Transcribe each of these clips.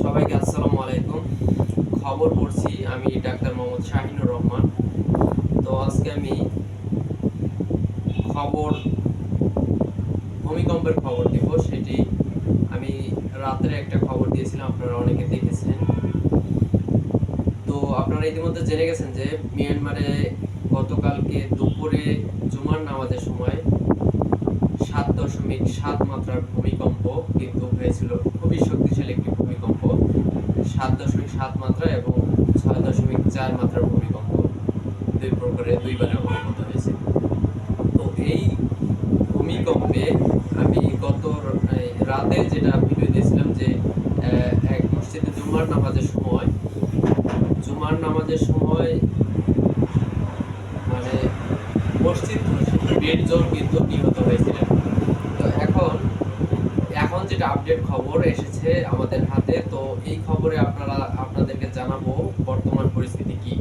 সবাইকে আসসালামু আলাইকুম। খবর পড়ছি আমি ডাক্তার মোহাম্মদ শাহিনুর রহমান। তো আজকে আমি খবর, ভূমিকম্পের খবর দিব, সেটি আমি রাত্রে একটা খবর দিয়েছিলাম, আপনারা অনেকে দেখেছেন। তো আপনারা ইতিমধ্যে জেনে গেছেন যে মিয়ানমারে গতকালকে দুপুরে জুমার নামাজের সময় সাত দশমিক সাত মাত্রার ভূমিকম্প কিন্তু হয়েছিল খুবই শক্তিশালী একটি ভূমিকম্প। সাত দশমিক সাত মাত্রা এবং ছয় দশমিক চার মাত্রার ভূমিকম্প দুই প্রকারে দুইবারে ভূমিকম্প হয়েছে। তো এই ভূমিকম্পে আমি গত রাতে যেটা ভিডিও দিয়েছিলাম যে এক মসজিদে জুমার নামাজের সময়, জুমার নামাজের সময় মানে মসজিদ দেড় জন কিন্তু নিহত হয়েছিলেন। তো এখন এখন যেটা আপডেট খবর এসেছে আমাদের হাতে, তো এই খবরে আপনারা, আপনাদেরকে জানাব বর্তমান পরিস্থিতি কি।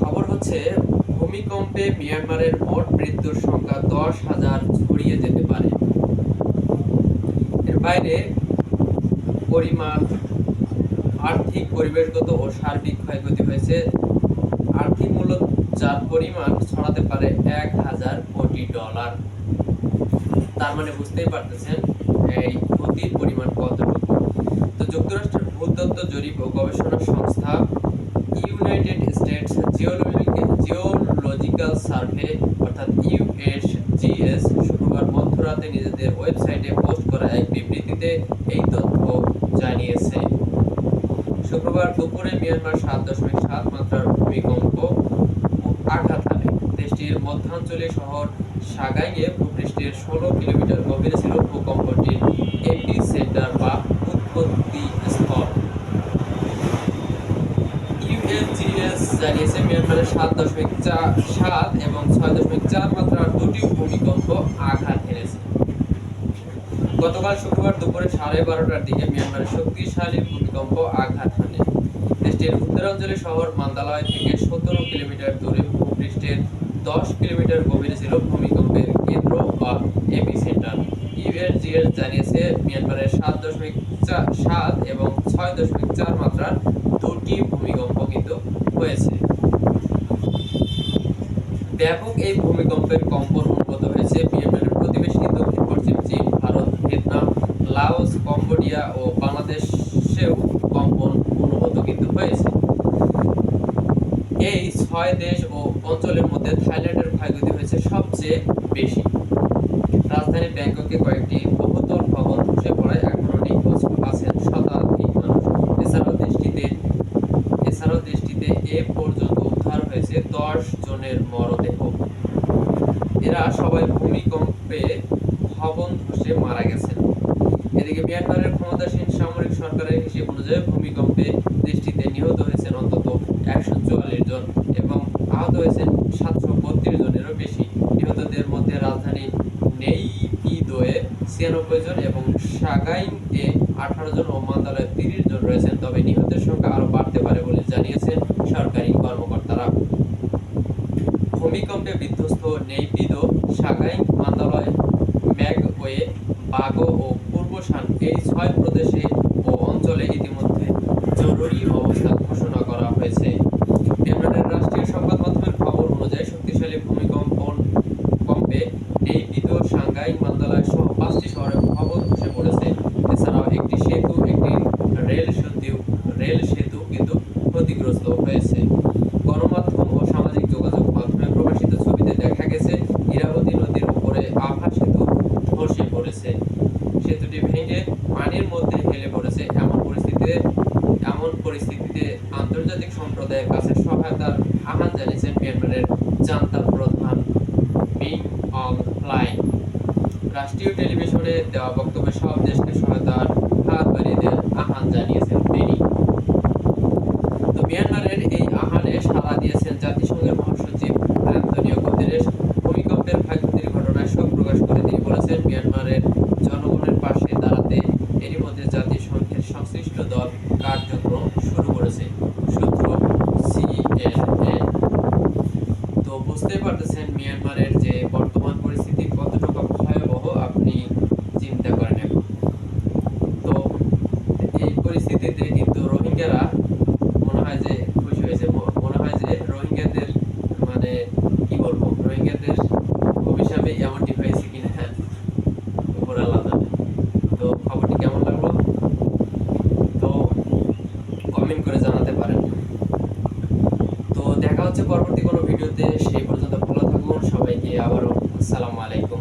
খবর হচ্ছে, ভূমিকম্পে মিয়ানমারের মোট মৃত্যুর সংখ্যা দশ হাজার ছড়িয়ে যেতে পারে। এর বাইরে, পরিমাণ, আর্থিক, পরিবেশগত ও সার্বিক ক্ষয়ক্ষতি হয়েছে। আর্থিক মূল্য যার পরিমাণ ছড়াতে পারে এক হাজার কোটি ডলার। তার মানে বুঝতেই পারতেছেন এই ক্ষতির পরিমাণ কতটুকু। তো যুক্তরাষ্ট্রের ভূতত্ত্ব জরিপ ও গবেষণা সংস্থা ইউনাইটেড স্টেটস জিওলজিক্যাল সার্ভে অর্থাৎ ইউএসজিএস শুক্রবার মধ্যরাতে নিজেদের ওয়েবসাইটে পোস্ট করা এক বিবৃতিতে এই তথ্য জানিয়েছে। শুক্রবার দুপুরে মিয়ানমার সাত দশমিক সাত মাত্রার ভূমিকম্প আঘাত হানে দেশটির মধ্যাঞ্চলীয় শহর সাগাইয়ে ভূপৃষ্ঠের ষোলো কিলোমিটার গভীরে ছিল ভূকম্পটির এপি সেন্টার বা উৎপত্তি স্থল। ইউএনজিএস জানিয়েছে, মিয়ানমারের সাত দশমিক চার সাত এবং ছয় দশমিক চার মাত্রার দুটি ভূমিকম্প আঘাত হেনেছে। গতকাল শুক্রবার দুপুরে সাড়ে বারোটার দিকে মিয়ানমারের শক্তিশালী ভূমিকম্প আঘাত হানে। দেশটির উত্তরাঞ্চলীয় শহর মান্দালয় থেকে সতেরো কিলোমিটার দূরে ভূপৃষ্ঠের দশ কিলোমিটার গভীরে ছিল ভূমিকম্পের কেন্দ্র বা এপি সেন্টার ইউএনজিএস জানিয়েছে, মিয়ানমারের সাত দশমিক সাত এবং ছয় দশমিক চার মাত্রার দুটি ভূমিকম্প কিন্তু হয়েছে। ব্যাপক এই ভূমিকম্পের কম্পন অনুভূত হয়েছে মিয়ানমারের প্রতিবেশী দক্ষিণ কম্বোডিয়া ও বাংলাদেশেও কম্পন অনুভূত কিন্তু হয়েছে। এই ছয় দেশ ও অঞ্চলের মধ্যে থাইল্যান্ডের ক্ষয়ক্ষতি হয়েছে সবচেয়ে বেশি। রাজধানী ব্যাংককে কয়েকটি বহুতল ভবন ধসে পড়ায় এখনও নিখোঁজ আছেন শতাধিক মানুষ। এছাড়াও দেশটিতে এছাড়াও দেশটিতে এ পর্যন্ত উদ্ধার হয়েছে দশ জনের মরদেহ। এরা সবাই ভূমিকম্পে ভবন ধসে মারা গেছেন। এদিকে মিয়ানমারের ক্ষমতাসীন সামরিক সরকারের হিসেব অনুযায়ী ভূমিকম্পে দেশটিতে নিহত হয়েছেন অন্তত একশো চুয়াল্লিশ জন এবং আহত হয়েছেন সাতশো বত্রিশ জনেরও বেশি। নিহতদের মধ্যে রাজধানী নেইপিদোয়ে ছিয়ানব্বই জন এবং সাগাইয়ে আঠারো জন ও মান্দালয়ে তিরিশ জন রয়েছেন, তবে নিহতের সংখ্যা আরও বাড়তে পারে বলে জানিয়েছেন সরকারি কর্মকর্তারা। ভূমিকম্পে বিধ্বস্ত নেইপিদো সাগাই মান্দালয় ম্যাগওয়ে বাগো ও পূর্বশান এই ছয় প্রদেশে ও অঞ্চলে ইতিমধ্যে জরুরি অবস্থা ঘোষণা করা হয়েছে। ইমরানের রাষ্ট্রীয় সংবাদ মাধ্যমের খবর অনুযায়ী শক্তিশালী ভূমিকম্পন কম্পে এই দ্বিতীয় সাংঘাই মান্দালয় সহ পাঁচটি শহরে ভবন ধসে পড়েছে এছাড়াও একটি সেতু একটি রেল সেতু রেল সেতু কিন্তু ক্ষতিগ্রস্ত হয়েছে গণমাধ্যম ও সামাজিক যোগাযোগ মাধ্যমে প্রকাশিত ছবিতে দেখা গেছে ইরাবতী নদীর উপরে আভা সেতু ধসে পড়েছে সেতুটি ভেঙে পানির মধ্যে হেলে পড়েছে এমন পরিস্থিতিতে এমন পরিস্থিতিতে আন্তর্জাতিক সম্প্রদায়ের কাছে সহায়তার আহ্বান জানিয়েছেন মিয়ানমারের জান্তা প্রধান মিং অং ফ্লাই রাষ্ট্রীয় টেলিভিশনে দেওয়া বক্তব্যে সব দেশকে সহায়তার হাত বাড়িয়ে দেওয়ার আহ্বান জানিয়েছেন তিনি। তো মিয়ানমারের এই আহ্বানে সাড়া দিয়েছেন জাতিসংঘের মহাসচিব অ্যান্তনিও গুতেরেস ভূমিকম্পের ক্ষয়ক্ষতির ঘটনায় শোক প্রকাশ করে তিনি বলেছেন মিয়ানমারের জনগণের পাশে দাঁড়াতে এরই মধ্যে জাতিসংঘের সংশ্লিষ্ট দল কার্যক্রম শুরু করেছে সূত্র সিএনএন তো বুঝতেই পারতেছেন মিয়ানমারের যে বর্তমান পরিস্থিতি কতটুকু ভয়াবহ আপনি চিন্তা করেন এখন রোহিঙ্গাদের মানে কি রোহিঙ্গাদের অভিশাপে এমনটি হয়েছে কিনা উপর আল্লাহ তো খবরটি কেমন লাগল? তো কমেন্ট করে জানাতে পারেন। তো দেখা হচ্ছে পরবর্তী কোনো ভিডিওতে। সেই পর্যন্ত ভালো থাকুন। সবাইকে আবারও আসসালামু আলাইকুম।